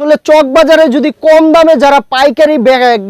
আসলে চক বাজারে যদি কম দামে যারা পাইকারি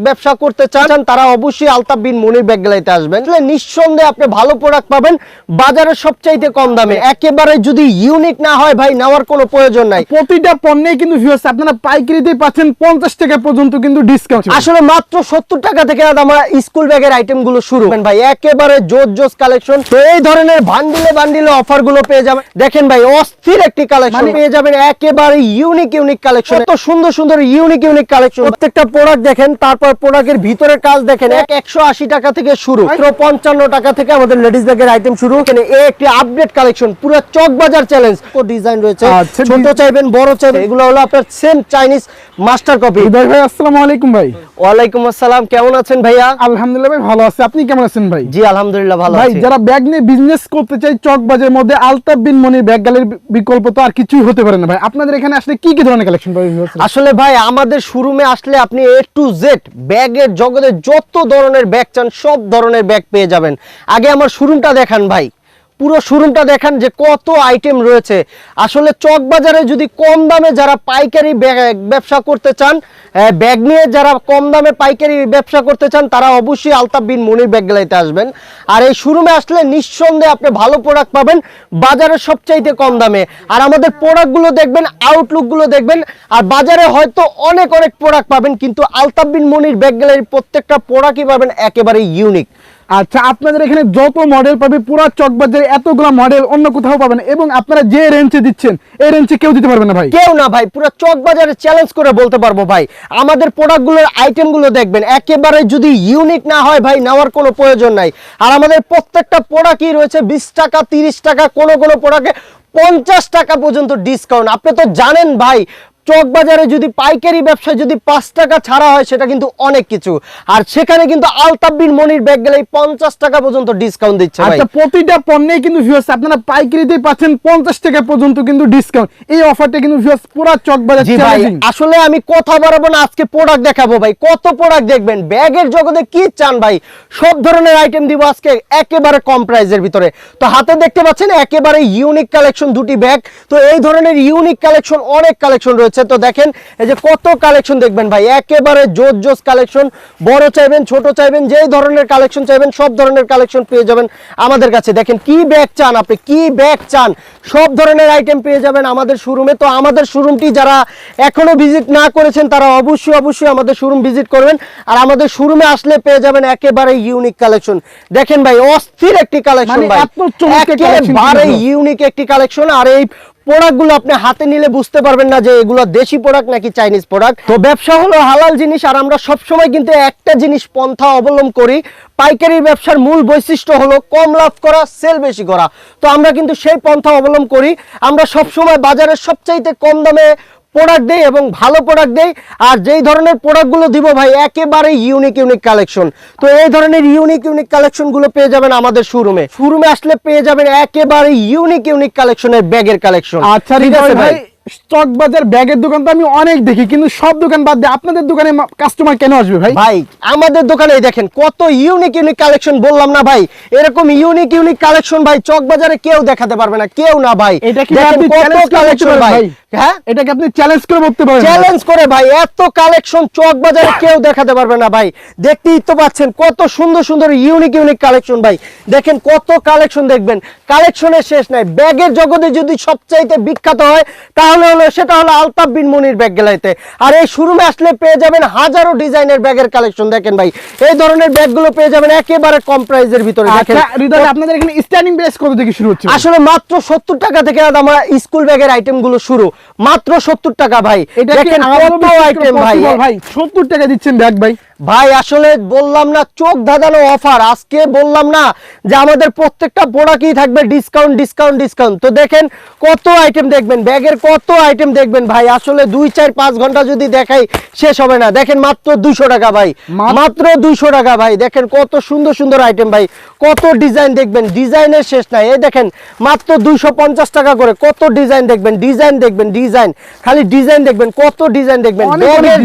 ব্যবসা করতে চান তারা অবশ্যই আলতাফ বিন মনির ব্যাগ গেলাইতে আসবেন। আসলে নিঃসন্দেহে আপনি ভালো প্রোডাক্ট পাবেন বাজারের সবচাইতে কম দামে। একেবারে যদি ইউনিক না হয় ভাই নেওয়ার কোনো প্রয়োজন নাই। প্রতিটা পণ্যে কিন্তু ভিউয়ার্স আপনারা পাইকারিতে পাচ্ছেন পঞ্চাশ টাকা পর্যন্ত কিন্তু ডিসকাউন্ট আসলে মাত্র সত্তর টাকা থেকে আমরা স্কুল ব্যাগের আইটেমগুলো শুরু ভাই। একেবারে জোর জোস কালেকশন তো এই ধরনের বান্ডিলে বান্ডিলে অফারগুলো পেয়ে যাবেন। দেখেন ভাই অস্থির একটি কালেকশন মানে- পেয়ে যাবেন। একেবারে ইউনিক ইউনিক কালেকশন সুন্দর সুন্দর ইউনিক ইউনিক কালেকশন প্রত্যেকটা প্রোডাক্ট দেখেন তারপর প্রোডাক্টের ভিতরের কাজ দেখেন এক একশো টাকা থেকে শুরু। পঞ্চান্ন টাকা থেকে আমাদের লেডিস ব্যাগের আইটেম শুরু। এখানে এ একটি আপডেট কালেকশন পুরো চক বাজার চ্যালেঞ্জ ডিজাইন রয়েছে? ছোট চাইবেন বড় চাইবেন এগুলো হলো আপনার সেম চাইনিজ মাস্টার কপি ভাই আসসালামু আলাইকুম ভাই। ওয়ালাইকুম আসসালাম কেমন আছেন ভাইয়া? আলহামদুলিল্লাহ ভাই ভালো আছে। আপনি কেমন আছেন ভাই? জি আলহামদুলিল্লাহ ভালো ভাই যারা ব্যাগ নিয়ে বিজনেস করতে চাই চক বাজারের মধ্যে আলতাফ বিন মনির ব্যাগ গ্যালারির বিকল্প তো আর কিছুই হতে পারে না ভাই। আপনাদের এখানে আসলে কি কি ধরনের কালেকশন পাবেন? আসলে ভাই, আমাদের শোরুমে আসলে আপনি এ টু জেড ব্যাগের জগতে যত ধরনের ব্যাগ চান, সব ধরনের ব্যাগ পেয়ে যাবেন। আগে আমার শোরুমটা দেখান ভাই। পুরো শোরুমটা দেখান যে কত আইটেম রয়েছে। আসলে চক বাজারে যদি কম দামে যারা পাইকারি ব্যবসা করতে চান ব্যাগ নিয়ে যারা কম দামে পাইকারি ব্যবসা করতে চান, তারা অবশ্যই আলতাফ বিন মনির ব্যাগ গেলাইতে আসবেন। আর এই শোরুমে আসলে নিঃসন্দেহে আপনি ভালো প্রোডাক্ট পাবেন বাজারের সবচাইতে কম দামে। আর আমাদের প্রোডাক্টগুলো দেখবেন আউটলুকগুলো দেখবেন, আর বাজারে হয়তো অনেক অনেক প্রোডাক্ট পাবেন, কিন্তু আলতাফ বিন মনির ব্যাগ গ্যালারির প্রত্যেকটা প্রোডাক্টই পাবেন একেবারে ইউনিক আচ্ছা আপনাদের এখানে যত মডেল পাবে, পুরা চকবাজারে এতগুলো মডেল অন্য কোথাও পাবেন এবং আপনারা যে রেঞ্জে দিচ্ছেন, এই রেঞ্জে কেউ দিতে পারবে না ভাই। কেউ না ভাই, পুরো চকবাজারে চ্যালেঞ্জ করে বলতে পারব ভাই। আমাদের প্রোডাক্টগুলোর আইটেমগুলো দেখবেন, একেবারে যদি ইউনিক না হয় ভাই, নেওয়ার কোনো প্রয়োজন নাই। আর আমাদের প্রত্যেকটা প্রোডাক্টই রয়েছে বিশ টাকা, তিরিশ টাকা, কোনো কোনো প্রোডাক্টে পঞ্চাশ টাকা পর্যন্ত ডিসকাউন্ট আপনি তো জানেন ভাই চক বাজারে যদি পাইকারি ব্যবসায় যদি পাঁচ টাকা ছাড়া হয় সেটা কিন্তু অনেক কিছু। আর সেখানে কিন্তু আলতাব্বির মনির ব্যাগ গেলে পঞ্চাশ টাকা পর্যন্ত ডিসকাউন্ট দিচ্ছে আচ্ছা প্রতিটা পণ্যে কিন্তু ভিউয়ার্স আপনারা পাইকারিতে পাচ্ছেন পঞ্চাশ টাকা পর্যন্ত কিন্তু ডিসকাউন্ট এই অফারটা কিন্তু ভিউয়ার্স পুরো চক বাজার ভাই আসলে আমি কথা বাড়াবো না আজকে প্রোডাক্ট দেখাবো ভাই। কত প্রোডাক্ট দেখবেন? ব্যাগের জগতে কি চান ভাই? সব ধরনের আইটেম দিব আজকে একেবারে কম প্রাইসের ভিতরে। তো হাতে দেখতে পাচ্ছেন একেবারে ইউনিক কালেকশন দুটি ব্যাগ তো এই ধরনের ইউনিক কালেকশন অনেক কালেকশন রয়েছে। তো দেখেন এই যে কত কালেকশন দেখবেন ভাই একেবারে জোর জোস কালেকশন বড় চাইবেন ছোট চাইবেন যেই ধরনের কালেকশন চাইবেন সব ধরনের কালেকশন পেয়ে যাবেন আমাদের কাছে। দেখেন কি ব্যাগ চান আপনি? কি ব্যাগ চান? সব ধরনের আইটেম পেয়ে যাবেন আমাদের শোরুমে তো আমাদের শোরুমটি যারা এখনও ভিজিট না করেছেন তারা অবশ্যই অবশ্যই আমাদের শোরুম ভিজিট করবেন। আর আমাদের শোরুমে আসলে পেয়ে যাবেন একেবারে ইউনিক কালেকশন দেখেন ভাই অস্থির একটি কালেকশন মানে ভাই। একেবারে ইউনিক একটি কালেকশন আর এই প্রোডাক্টগুলো আপনি হাতে নিলে বুঝতে পারবেন না যে এগুলো দেশি প্রোডাক্ট নাকি চাইনিজ প্রোডাক্ট তো ব্যবসা হলো হালাল জিনিস, আর আমরা সবসময় কিন্তু একটা জিনিস পন্থা অবলম্বন করি। পাইকারি ব্যবসার মূল বৈশিষ্ট্য হলো কম লাভ করা সেল বেশি করা। তো আমরা কিন্তু সেই পন্থা অবলম্বন করি। আমরা সবসময় বাজারের সবচাইতে কম দামে প্রোডাক্ট দেয় এবং ভালো প্রোডাক্ট দেয় আর যেই ধরনের প্রোডাক্টগুলো দিব ভাই একেবারে ইউনিক ইউনিক কালেকশন তো এই ধরনের ইউনিক ইউনিক কালেকশনগুলো পেয়ে যাবেন আমাদের শোরুমে শোরুমে আসলে পেয়ে যাবেন একেবারে ইউনিক ইউনিক কালেকশনের ব্যাগের কালেকশন আচ্ছা ঠিক আছে ভাই স্টক বাজার ব্যাগের দোকান তো আমি অনেক দেখি কিন্তু সব দোকান বাদ দিয়ে আপনাদের দোকানে কাস্টমার কেন আসবে ভাই? ভাই আমাদের দোকানে দেখেন কত ইউনিক ইউনিক কালেকশন বললাম না ভাই। এরকম ইউনিক ইউনিক কালেকশন ভাই চক বাজারে কেউ দেখাতে পারবে না কেউ না ভাই। এটা কি আপনি চ্যালেঞ্জ কালেকশন ভাই। ভাই? হ্যাঁ? এটাকে আপনি চ্যালেঞ্জ করে বলতে পারেন চ্যালেঞ্জ করে ভাই এত কালেকশন চক বাজারে কেউ দেখাতে পারবে না ভাই। দেখতেই তো পাচ্ছেন কত সুন্দর সুন্দর ইউনিক ইউনিক কালেকশন ভাই। দেখেন কত কালেকশন দেখবেন কালেকশনের শেষ নাই। ব্যাগের জগতে যদি সবচাইতে বিখ্যাত হয় তাহলে হলো সেটা হলো আলতাফ বিন মনির ব্যাগ গেলাইতে। আর এই শোরুমে আসলে পেয়ে যাবেন হাজারো ডিজাইনের ব্যাগের কালেকশন দেখেন ভাই। এই ধরনের ব্যাগগুলো পেয়ে যাবেন একেবারে কম প্রাইসের ভিতরে দেখেন। আচ্ছা হৃদয় আপনাদের এখানে স্ট্যান্ডিং প্রাইস কত থেকে শুরু হচ্ছে? আসলে মাত্র সত্তর টাকা থেকে আমরা স্কুল ব্যাগের আইটেমগুলো শুরু। মাত্র সত্তর টাকা ভাই। এটা দেখেন কত আইটেম ভাই। ভাই? 70 টাকা দিচ্ছেন ব্যাগ ভাই। ভাই আসলে বললাম না চোখ ধাঁধানো অফার আজকে বললাম না যে আমাদের প্রত্যেকটা প্রোডাক্টই থাকবে ডিসকাউন্ট ডিসকাউন্ট ডিসকাউন্ট তো দেখেন কত আইটেম দেখবেন ব্যাগের কত আইটেম দেখবেন ভাই। আসলে দুই চার পাঁচ ঘণ্টা যদি দেখাই শেষ হবে না। দেখেন মাত্র দুইশো টাকা ভাই। মাত্র- দুইশো টাকা ভাই। দেখেন কত সুন্দর সুন্দর আইটেম ভাই। কত ডিজাইন দেখবেন ডিজাইনের শেষ নাই। এই দেখেন মাত্র দুইশো পঞ্চাশ টাকা করে কত ডিজাইন দেখবেন ডিজাইন দেখবেন ডিজাইন খালি ডিজাইন দেখবেন কত ডিজাইন দেখবেন।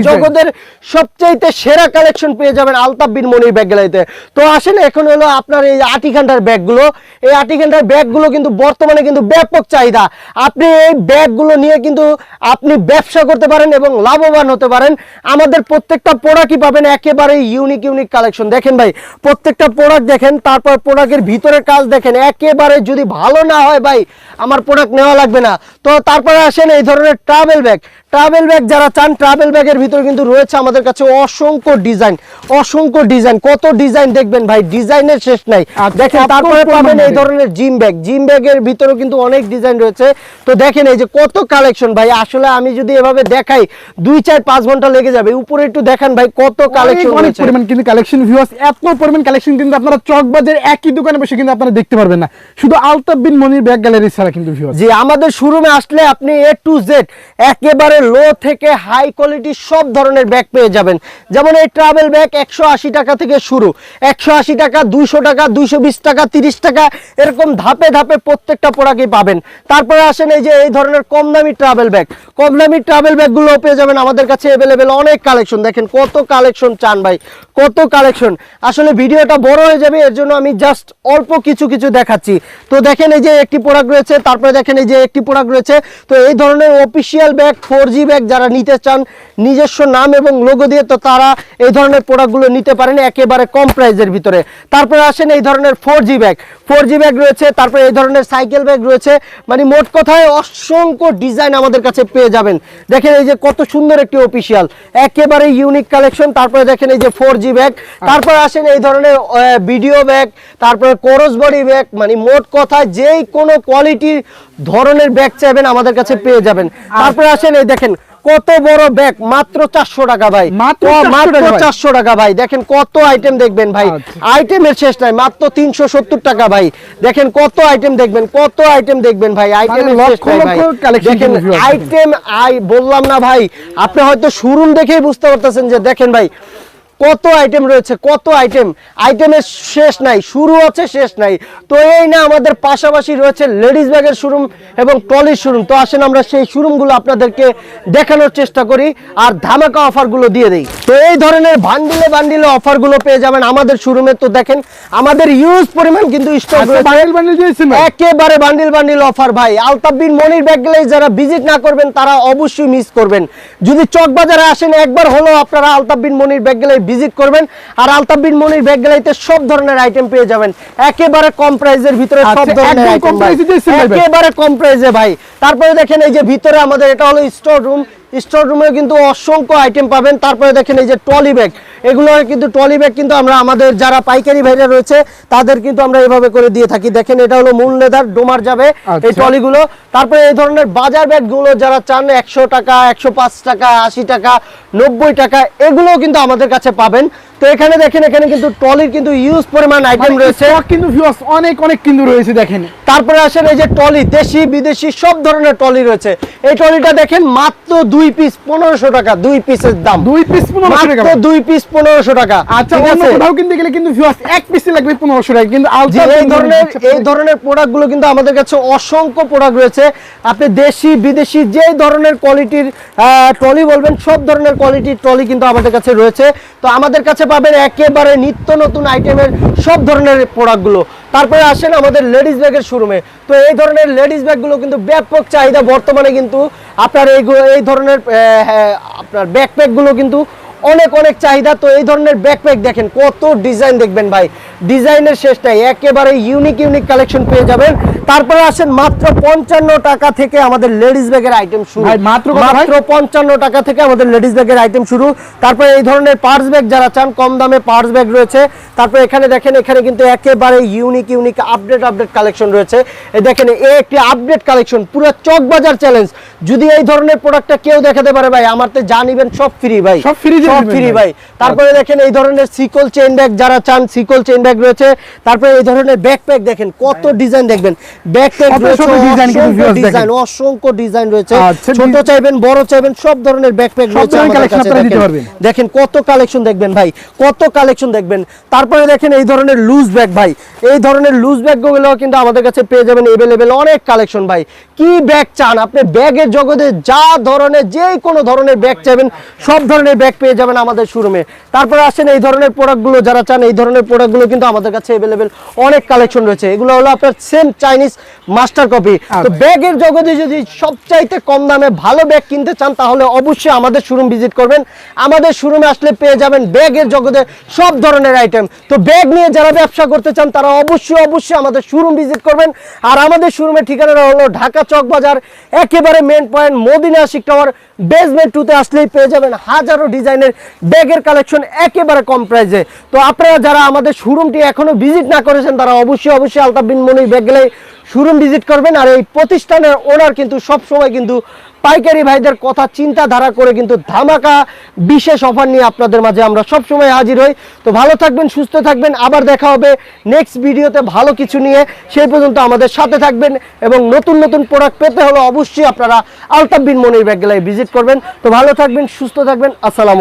জগতের সবচাইতে সেরা কালেকশন কালেকশন পেয়ে যাবেন আলতাফ বিন মনির ব্যাগ গ্যালারিতে। তো আসেন, এখন হলো আপনার এই আটি ঘণ্টার ব্যাগগুলো। এই আটি ঘণ্টার ব্যাগগুলো কিন্তু বর্তমানে কিন্তু ব্যাপক চাহিদা। আপনি এই ব্যাগগুলো নিয়ে কিন্তু আপনি ব্যবসা করতে পারেন এবং লাভবান হতে পারেন। আমাদের প্রত্যেকটা প্রোডাক্টই পাবেন একেবারে ইউনিক ইউনিক কালেকশন দেখেন ভাই, প্রত্যেকটা প্রোডাক্ট দেখেন, তারপর প্রোডাক্টের ভিতরের কাজ দেখেন। একেবারে যদি ভালো না হয় ভাই, আমার প্রোডাক্ট নেওয়া লাগবে না। তো তারপরে আসেন এই ধরনের ট্রাভেল ব্যাগ ট্রাভেল ব্যাগ যারা চান ট্রাভেল ব্যাগের ভিতরে কিন্তু রয়েছে আমাদের কাছে অসংখ্য ডিজাইন অসংখ্য ডিজাইন কত ডিজাইন দেখবেন ভাই ডিজাইনের শেষ নাই। আচ্ছা, দেখেন তারপরে পাবেন এই ধরনের জিম ব্যাগ জিম ব্যাগের ভিতরেও কিন্তু অনেক ডিজাইন রয়েছে। তো দেখেন এই যে কত কালেকশন ভাই আসলে আমি যদি এভাবে দেখাই দুই চার পাঁচ ঘণ্টা লেগে যাবে। উপরে একটু দেখান ভাই কত কালেকশন অনেক পরিমাণ কিন্তু কালেকশন ভিউয়ার্স এত পরিমাণ কালেকশন কিন্তু আপনারা চকবাজার একই দোকানে বসে কিন্তু আপনারা দেখতে পারবেন না। শুধু আলতাফ বিন মনির ব্যাগ গ্যালারি ছাড়া কিন্তু ভিউয়ার্স জি আমাদের শোরুমে আসলে আপনি এ টু জেড একেবারে লো থেকে হাই কোয়ালিটি সব ধরনের ব্যাগ পেয়ে যাবেন। যেমন এই ট্রাভেল ব্যাগ একশো আশি টাকা থেকে শুরু। একশো আশি টাকা, দুইশো টাকা, দুইশো বিশ টাকা, তিরিশ টাকা, এরকম ধাপে ধাপে প্রত্যেকটা প্রোডাক্টই পাবেন। তারপরে আসেন এই যে এই ধরনের কম দামি ট্রাভেল ব্যাগ কম দামি ট্রাভেল ব্যাগগুলো পেয়ে যাবেন আমাদের কাছে অ্যাভেলেবেল অনেক কালেকশন দেখেন কত কালেকশন চান ভাই, কত কালেকশন আসলে ভিডিওটা বড় হয়ে যাবে, এর জন্য আমি জাস্ট অল্প কিছু কিছু দেখাচ্ছি। তো দেখেন এই যে একটি প্রোডাক্ট রয়েছে, তারপরে দেখেন এই যে একটি প্রোডাক্ট রয়েছে তো এই ধরনের official bag four G bag যারা নিতে চান, নিজস্ব নাম এবং লোগো দিয়ে তো তারা এই ধরনের প্রোডাক্টগুলো নিতে পারেন একেবারে কম প্রাইজের ভিতরে। তারপরে আসেন এই ধরনের four G bag four G bag রয়েছে, তারপরে এই ধরনের সাইকেল ব্যাগ রয়েছে। মানে মোট কথায় অসংখ্য ডিজাইন আমাদের কাছে পেয়ে যাবেন। দেখেন এই যে কত সুন্দর একটি অফিসিয়াল একেবারে ইউনিক কালেকশন তারপরে দেখেন এই যে ফোর জি ব্যাগ তারপরে আসেন এই ধরনের ভিডিও ব্যাগ তারপরে কোরস বডি ব্যাগ মানে মোট কথা যেই কোনো কোয়ালিটির ধরনের ব্যাগ চাইবেন আমাদের কাছে পেয়ে যাবেন। তারপরে আসেন এই দেখেন কত বড় ব্যাগ মাত্র চারশো টাকা ভাই। মাত্র ও, 400 মাত্র টাকা ভাই। চারশো টাকা ভাই। দেখেন কত আইটেম দেখবেন ভাই। আচ্ছা। আইটেমের শেষ নাই মাত্র তিনশো সত্তর টাকা ভাই। দেখেন কত আইটেম দেখবেন কত আইটেম দেখবেন ভাই। আইটেমের collection দেখেন আইটেম আই বললাম না ভাই। আপনি হয়তো শোরুম দেখেই বুঝতে পারতেছেন যে দেখেন ভাই কত আইটেম রয়েছে কত আইটেম আইটেমের শেষ নাই শুরু আছে শেষ নাই। তো এই না আমাদের পাশাপাশি রয়েছে লেডিস ব্যাগের শোরুম এবং ট্রলির শোরুম তো আসেন আমরা সেই শোরুমগুলো আপনাদেরকে দেখানোর চেষ্টা করি আর ধামাকা অফারগুলো দিয়ে দেই। তো এই ধরনের বান্ডিলে বান্ডিলে অফারগুলো পেয়ে যাবেন আমাদের শোরুমে তো দেখেন আমাদের ইউজ পরিমাণ কিন্তু স্টক ভাই একেবারে বান্ডিল বান্ডিল অফার ভাই। আলতাফ বিন মনির ব্যাগ গ্যালারি যারা ভিজিট না করবেন তারা অবশ্যই মিস করবেন। যদি চক বাজারে আসেন একবার হলো আপনারা Altaf Bin Monir bag gallery visit করবেন। আর আলতাফ বিন মনির ব্যাগ গ্যালারিতে সব ধরনের আইটেম পেয়ে যাবেন। একেবারে কম প্রাইজের ভিতরে সব আচ্ছা, ধরনের ভাই। ভাই। একেবারে কম প্রাইজে ভাই। তারপরে দেখেন এই যে ভিতরে আমাদের এটা হলো স্টোর রুম স্টোর রুমে কিন্তু অসংখ্য আইটেম পাবেন। তারপরে দেখেন এই যে ট্রলি ব্যাগ এগুলো কিন্তু ট্রলি ব্যাগ কিন্তু আমরা আমাদের যারা পাইকারি ভাইরা রয়েছে তাদের কিন্তু আমরা এভাবে করে দিয়ে থাকি। দেখেন এটা হলো মূল লেদার ডোমার যাবে এই আচ্ছা। ট্রলিগুলো তারপরে এই ধরনের বাজার ব্যাগগুলো যারা চান একশো টাকা একশো পাঁচ টাকা আশি টাকা নব্বই টাকা এগুলো কিন্তু আমাদের কাছে পাবেন। তো এখানে দেখেন এখানে কিন্তু ট্রলির কিন্তু ইউজ পরিমাণ আইটেম মানে রয়েছে। কিন্তু ভিউয়ার্স অনেক অনেক কিন্তু রয়েছে দেখেন। তারপরে আসেন এই যে টলি দেশি বিদেশি সব ধরনের টলি রয়েছে। এই টলিটা দেখেন মাত্র দুই পিস পনেরোশো টাকা দুই পিসের দাম। দুই পিস পনেরোশো টাকা। দুই পিস পনেরোশো টাকা আচ্ছা অন্য কোথাও কিনতে গেলে কিন্তু ভিউয়ার্স এক পিসে লাগবে পনেরোশো টাকা কিন্তু এই ধরনের এই ধরনের প্রোডাক্টগুলো কিন্তু আমাদের কাছে অসংখ্য প্রোডাক্ট রয়েছে। আপনি দেশি বিদেশি যে ধরনের কোয়ালিটির ট্রলি বলবেন সব ধরনের কোয়ালিটির ট্রলি কিন্তু আমাদের কাছে রয়েছে। তো আমাদের কাছে পাবেন একেবারে নিত্য নতুন আইটেমের সব ধরনের প্রোডাক্টগুলো। তারপরে আসেন আমাদের লেডিস ব্যাগের শোরুমে। তো এই ধরনের লেডিস ব্যাগগুলো কিন্তু ব্যাপক চাহিদা বর্তমানে কিন্তু আপনার এইগুলো এই ধরনের হ্যাঁ, আপনার ব্যাকপ্যাকগুলো কিন্তু অনেক অনেক চাহিদা। তো এই ধরনের ব্যাকপ্যাক দেখেন কত ডিজাইন দেখবেন ভাই। ডিজাইনের শেষটাই একেবারে ইউনিক ইউনিক কালেকশন পেয়ে যাবেন। তারপরে আসেন মাত্র পঞ্চান্ন টাকা থেকে আমাদের লেডিস ব্যাগের আইটেম শুরু। মাত্র মাত্র পঞ্চান্ন টাকা থেকে আমাদের লেডিস ব্যাগের আইটেম শুরু। তারপরে এই ধরনের পার্স ব্যাগ যারা চান কম দামে পার্স ব্যাগ রয়েছে। তারপরে এখানে দেখেন এখানে কিন্তু একেবারে unique unique update update collection রয়েছে। এই দেখেন এ একটি আপডেট কালেকশন পুরো চক বাজার চ্যালেঞ্জ যদি এই ধরনের প্রোডাক্টটা কেউ দেখাতে পারে ভাই আমার তো জানিবেন সব ফ্রি ভাই। সব দিয়ে সব ফ্রি ভাই। ভাই। তারপরে দেখেন এই ধরনের সিকল চেইন ব্যাগ যারা চান সিকল চেইন ব্যাগ রয়েছে। তারপরে এই ধরনের ব্যাকপ্যাক দেখেন কত ডিজাইন দেখবেন। ব্যাকপ্যাক। ডিজাইন অসংখ্য ডিজাইন রয়েছে। আচ্ছা, ছোট চাইবেন বড় চাইবেন সব ধরনের ব্যাকপ্যাক রয়েছে দেখেন। কত কালেকশন দেখবেন ভাই কত কালেকশন দেখবেন। তারপরে দেখেন এই ধরনের লুজ ব্যাগ ভাই এই ধরনের লুজ ব্যাগগুলো কিন্তু আমাদের কাছে পেয়ে যাবেন এভেলেবেল অনেক কালেকশন ভাই। কি ব্যাগ চান? আপনি ব্যাগের জগতে যা ধরনের যে কোনো ধরনের ব্যাগ চাইবেন সব ধরনের ব্যাগ পেয়ে যাবেন আমাদের শোরুমে তারপরে আসেন এই ধরনের প্রোডাক্টগুলো যারা চান এই ধরনের প্রোডাক্টগুলো কিন্তু আমাদের কাছে এভেলেবেল অনেক কালেকশন রয়েছে। এগুলো হলো আপনার সেম চাইনিজ মাস্টার কপি তো। ব্যাগের জগতে যদি সবচাইতে কম দামে ভালো ব্যাগ কিনতে চান তাহলে অবশ্যই আমাদের শোরুম ভিজিট করবেন। আমাদের শোরুমে আসলে পেয়ে যাবেন ব্যাগের জগতে সব ধরনের আইটেম তো ব্যাগ নিয়ে যারা ব্যবসা করতে চান তারা অবশ্যই অবশ্যই আমাদের শোরুম ভিজিট করবেন। আর আমাদের শোরুমের ঠিকানাটা হলো ঢাকা চক বাজার একেবারে main point Madina Ashiq tower basement টুতে আসলেই পেয়ে যাবেন হাজারো ডিজাইনের ব্যাগের কালেকশন একেবারে কম প্রাইসে তো আপনারা যারা আমাদের শোরুমটি এখনও ভিজিট না করেছেন, তারা অবশ্যই অবশ্যই আলতাফ বিন মনির ব্যাগ গেলে শোরুম ভিজিট করবেন। আর এই প্রতিষ্ঠানের ওনার কিন্তু সব সময় কিন্তু পাইকারি ভাইদের কথা চিন্তাধারা করে কিন্তু ধামাকা বিশেষ অফার নিয়ে আপনাদের মাঝে আমরা সব সময় হাজির হই। তো ভালো থাকবেন, সুস্থ থাকবেন। আবার দেখা হবে নেক্সট ভিডিওতে ভালো কিছু নিয়ে। সেই পর্যন্ত আমাদের সাথে থাকবেন এবং নতুন নতুন প্রোডাক্ট পেতে হলে অবশ্যই আপনারা আলতাফ বিন মনির ব্যাগ গেলায় ভিজিট করবেন। তো ভালো থাকবেন, সুস্থ থাকবেন। আসসালাম